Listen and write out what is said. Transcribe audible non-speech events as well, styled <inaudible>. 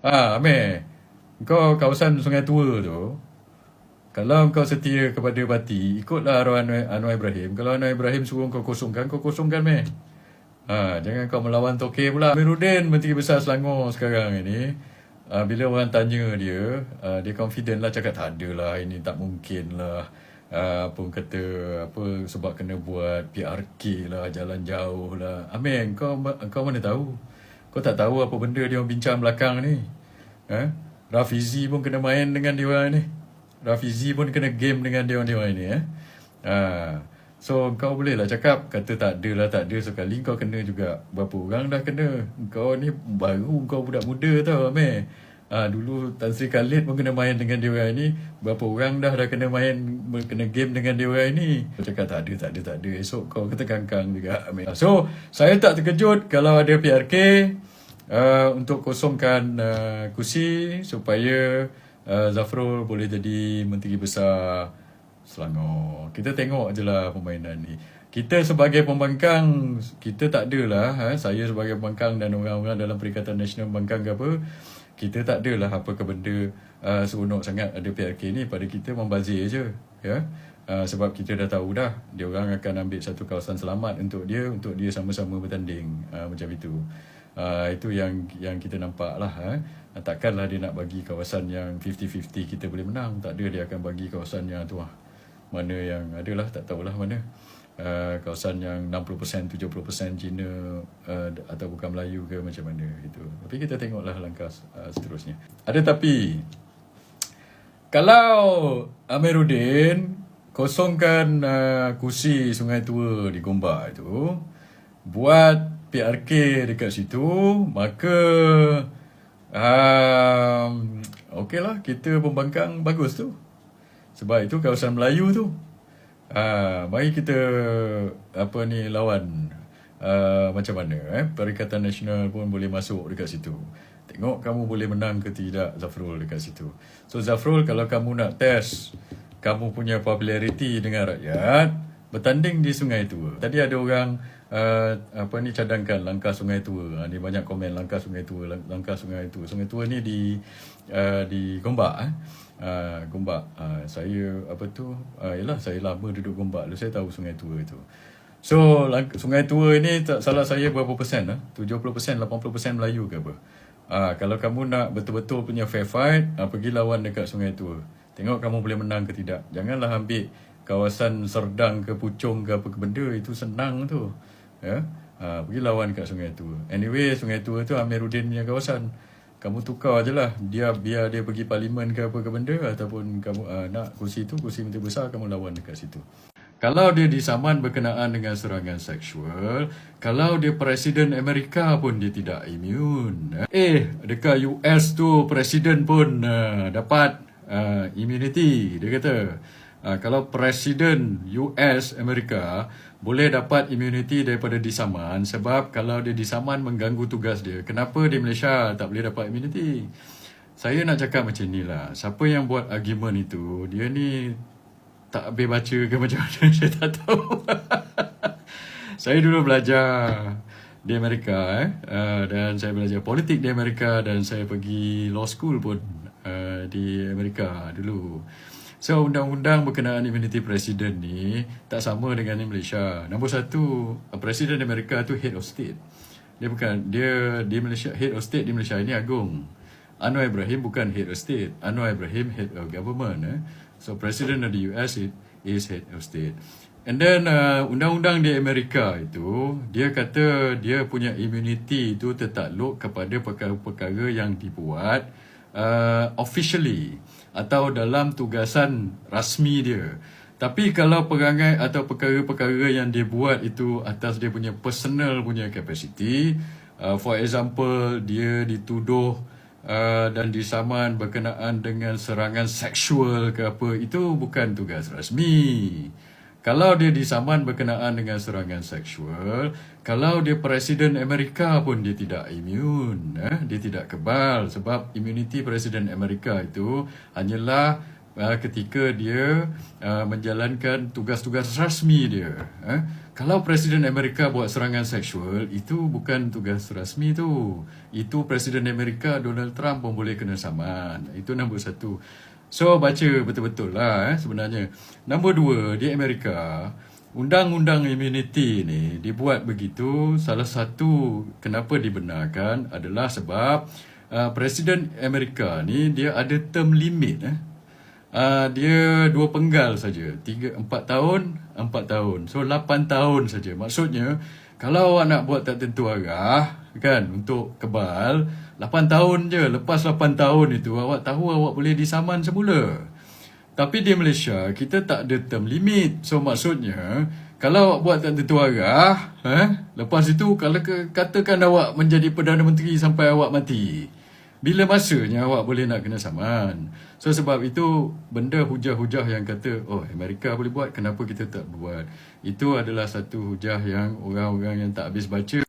Ah, Amir. Kau kawasan Sungai Tua tu, kalau kau setia kepada parti, ikutlah arwah Anwar, Anwar Ibrahim. Kalau Anwar Ibrahim suruh kau kosongkan, kau kosongkan, meh. Ha, jangan kau melawan Tokeh pula. Amiruddin, Menteri Besar Selangor sekarang ini, uh, bila orang tanya dia, uh, dia confident lah cakap tak ada lah, ini tak mungkin lah. Uh, apa kata, apa sebab kena buat PRK lah, jalan jauh lah. Amin, kau, kau mana tahu? Kau tak tahu apa benda dia orang bincang belakang ni. Ha? Rafizi pun kena main dengan dia orang ni. Rafizi pun kena game dengan dia orang ni. Eh? Ha. So kau boleh lah cakap kata tak ada lah tak ada sekali kau kena juga berapa orang dah kena. Kau ni baru kau budak muda tau Amir. Ha, dulu Tan Sri Khalid pun kena main dengan dia ni. Berapa orang dah dah kena main kena game dengan dia ni. Cakap tak ada tak ada tak ada. Esok kau kata kangkang juga. So saya tak terkejut kalau ada PRK uh, untuk kosongkan uh, kursi supaya uh, Zafrul boleh jadi menteri besar Selangor. Kita tengok je lah permainan ni. Kita sebagai pembangkang, kita tak adalah, ha, saya sebagai pembangkang dan orang-orang dalam Perikatan Nasional Pembangkang ke apa, kita tak adalah apa ke benda uh, seronok sangat ada PRK ni pada kita membazir je. Ya? Uh, sebab kita dah tahu dah, dia orang akan ambil satu kawasan selamat untuk dia, untuk dia sama-sama bertanding uh, macam itu. Uh, itu yang yang kita nampak lah. Ha? Takkanlah dia nak bagi kawasan yang 50-50 kita boleh menang. Tak ada dia akan bagi kawasan yang tu lah mana yang adalah tak tahulah mana uh, kawasan yang 60% 70% Cina uh, atau bukan Melayu ke macam mana gitu tapi kita tengoklah langkah uh, seterusnya ada tapi kalau Amiruddin kosongkan uh, kursi Sungai Tua di Gombak itu buat PRK dekat situ maka um, okeylah kita pembangkang bagus tu sebab itu kawasan Melayu tu. Ah, mari kita apa ni lawan uh, macam mana eh Perikatan Nasional pun boleh masuk dekat situ. Tengok kamu boleh menang ke tidak Zafrul dekat situ. So Zafrul kalau kamu nak test kamu punya populariti dengan rakyat bertanding di Sungai Tua. Tadi ada orang uh, apa ni cadangkan langkah Sungai Tua. Ha, ni banyak komen langkah Sungai Tua, langkah Sungai Tua. Sungai Tua ni di uh, di Gombak eh. Uh, Gombak. Uh, saya apa tu? Uh, yalah saya lama duduk Gombak. Lalu saya tahu Sungai Tua itu. So Sungai Tua ini tak salah saya berapa persen ah? 70%, 80% Melayu ke apa? Ah, kalau kamu nak betul-betul punya fair fight, ah, pergi lawan dekat Sungai Tua. Tengok kamu boleh menang ke tidak. Janganlah ambil kawasan Serdang ke Puchong ke apa ke benda itu senang tu. Ya. Ah, pergi lawan dekat Sungai Tua. Anyway, Sungai Tua tu Amiruddin punya kawasan kamu tukar je lah dia biar dia pergi parlimen ke apa ke benda ataupun kamu uh, nak kursi tu kursi menteri besar kamu lawan dekat situ kalau dia disaman berkenaan dengan serangan seksual kalau dia presiden Amerika pun dia tidak imun eh dekat US tu presiden pun uh, dapat uh, immunity dia kata uh, kalau presiden US Amerika boleh dapat immunity daripada disaman sebab kalau dia disaman mengganggu tugas dia. Kenapa di Malaysia tak boleh dapat immunity? Saya nak cakap macam ni lah. Siapa yang buat argument itu, dia ni tak habis baca ke macam mana, <laughs> saya tak tahu. <laughs> saya dulu belajar di Amerika eh, uh, dan saya belajar politik di Amerika dan saya pergi law school pun uh, di Amerika dulu. So undang-undang berkenaan immunity presiden ni tak sama dengan di Malaysia. Nombor satu, presiden Amerika tu head of state. Dia bukan dia di Malaysia head of state di Malaysia ini agung. Anwar Ibrahim bukan head of state. Anwar Ibrahim head of government. Eh. So president of the US is head of state. And then uh, undang-undang di Amerika itu dia kata dia punya immunity itu tertakluk kepada perkara-perkara yang dibuat uh, officially atau dalam tugasan rasmi dia. Tapi kalau perangai atau perkara-perkara yang dia buat itu atas dia punya personal punya capacity, uh, for example, dia dituduh uh, dan disaman berkenaan dengan serangan seksual ke apa, itu bukan tugas rasmi. Kalau dia disaman berkenaan dengan serangan seksual, kalau dia Presiden Amerika pun dia tidak imun, eh? dia tidak kebal sebab immunity Presiden Amerika itu hanyalah uh, ketika dia uh, menjalankan tugas-tugas rasmi dia. Eh? Kalau Presiden Amerika buat serangan seksual, itu bukan tugas rasmi tu. Itu Presiden Amerika Donald Trump pun boleh kena saman. Itu nombor satu. So, baca betul-betul lah eh, sebenarnya. Nombor dua, di Amerika, undang-undang immunity ni dibuat begitu. Salah satu kenapa dibenarkan adalah sebab uh, Presiden Amerika ni dia ada term limit. Eh. Uh, dia dua penggal saja. Tiga, empat tahun, empat tahun. So, lapan tahun saja. Maksudnya, kalau awak nak buat tak tentu arah, kan, untuk kebal, lapan tahun je. Lepas lapan tahun itu, awak tahu awak boleh disaman semula. Tapi di Malaysia, kita tak ada term limit. So, maksudnya, kalau awak buat tak tentu arah, eh, lepas itu, kalau ke, katakan awak menjadi Perdana Menteri sampai awak mati, bila masanya awak boleh nak kena saman. So sebab itu benda hujah-hujah yang kata oh Amerika boleh buat kenapa kita tak buat. Itu adalah satu hujah yang orang-orang yang tak habis baca